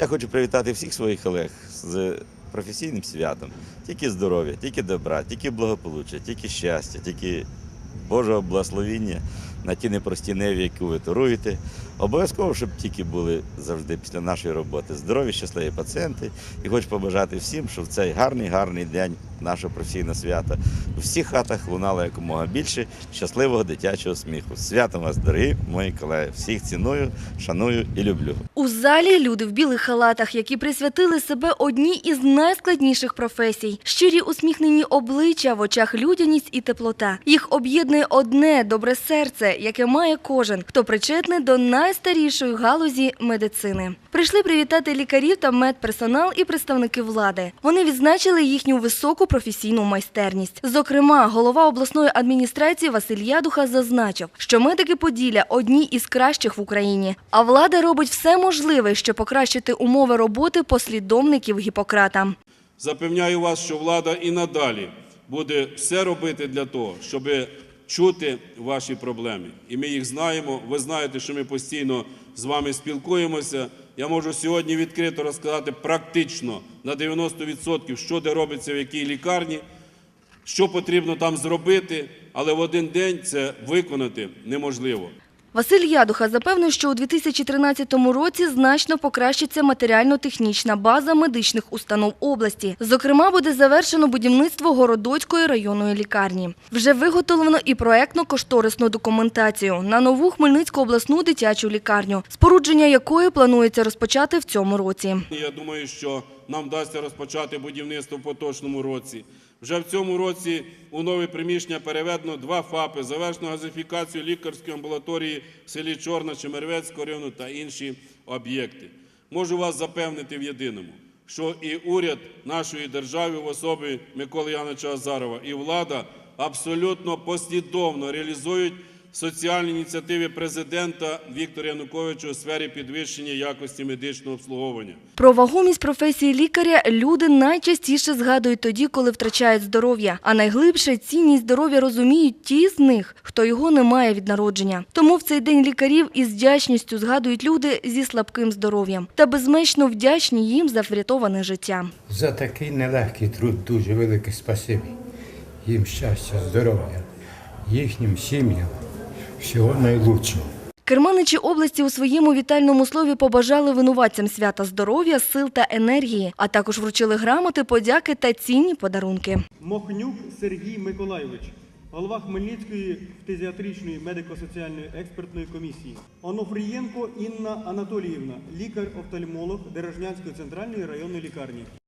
Я хочу привітати всіх своїх колег з професійним святом. Тільки здоров'я, тільки добра, тільки благополуччя, тільки щастя, тільки Божого благословіння на ті непрості неві, які ви торуєте. Обов'язково, щоб тільки були завжди після нашої роботи здорові, щасливі пацієнти. І хочу побажати всім, щоб в цей гарний, гарний день нашого професійного свята у всіх хатах лунало якомога більше щасливого дитячого сміху. З Святом вас, дорогі мої колеги! Всіх ціную, шаную і люблю. У залі люди в білих халатах, які присвятили себе одній із найскладніших професій. Щирі усміхнені обличчя, в очах людяність і теплота. Їх об'єднує одне добре серце, яке має кожен, хто причетний до найстарішої галузі медицини. Прийшли привітати лікарів та медперсонал і представники влади. Вони відзначили їхню високу професійну майстерність. Зокрема, голова обласної адміністрації Василь Ядуха зазначив, що медики Поділля одні із кращих в Україні. А влада робить все можливе, щоб покращити умови роботи послідовників Гіппократа. Запевняю вас, що влада і надалі буде все робити для того, щоб чути ваші проблеми. І ми їх знаємо. Ви знаєте, що ми постійно з вами спілкуємося. Я можу сьогодні відкрито розказати практично на 90%, що де робиться в якій лікарні, що потрібно там зробити, але в один день це виконати неможливо. Василь Ядуха запевнив, що у 2013 році значно покращиться матеріально-технічна база медичних установ області. Зокрема, буде завершено будівництво Городоцької районної лікарні. Вже виготовлено і проектно-кошторисну документацію на нову Хмельницьку обласну дитячу лікарню, спорудження якої планується розпочати в цьому році. Я думаю, що нам вдасться розпочати будівництво в поточному році. Вже в цьому році у нове приміщення переведено два ФАПи, завершено газифікацію лікарської амбулаторії в селі Чорна, Чемервецького району та інші об'єкти. Можу вас запевнити в єдиному, що і уряд нашої держави в особі Миколи Яновича Азарова, і влада абсолютно послідовно реалізують соціальні ініціативи президента Віктора Януковича у сфері підвищення якості медичного обслуговування. Про вагомість професії лікаря люди найчастіше згадують тоді, коли втрачають здоров'я. А найглибше цінність здоров'я розуміють ті з них, хто його не має від народження. Тому в цей день лікарів із вдячністю згадують люди зі слабким здоров'ям та безмежно вдячні їм за врятоване життя. За такий нелегкий труд дуже велике спасибі. Їм щастя, здоров'я, їхнім сім'ям, всього найлучшого. Керманичі області у своєму вітальному слові побажали винуватцям свята здоров'я, сил та енергії, а також вручили грамоти, подяки та цінні подарунки. Мохнюк Сергій Миколайович, голова Хмельницької фтизіатричної медико-соціальної експертної комісії. Онофрієнко Інна Анатоліївна, лікар-офтальмолог Дережнянської центральної районної лікарні.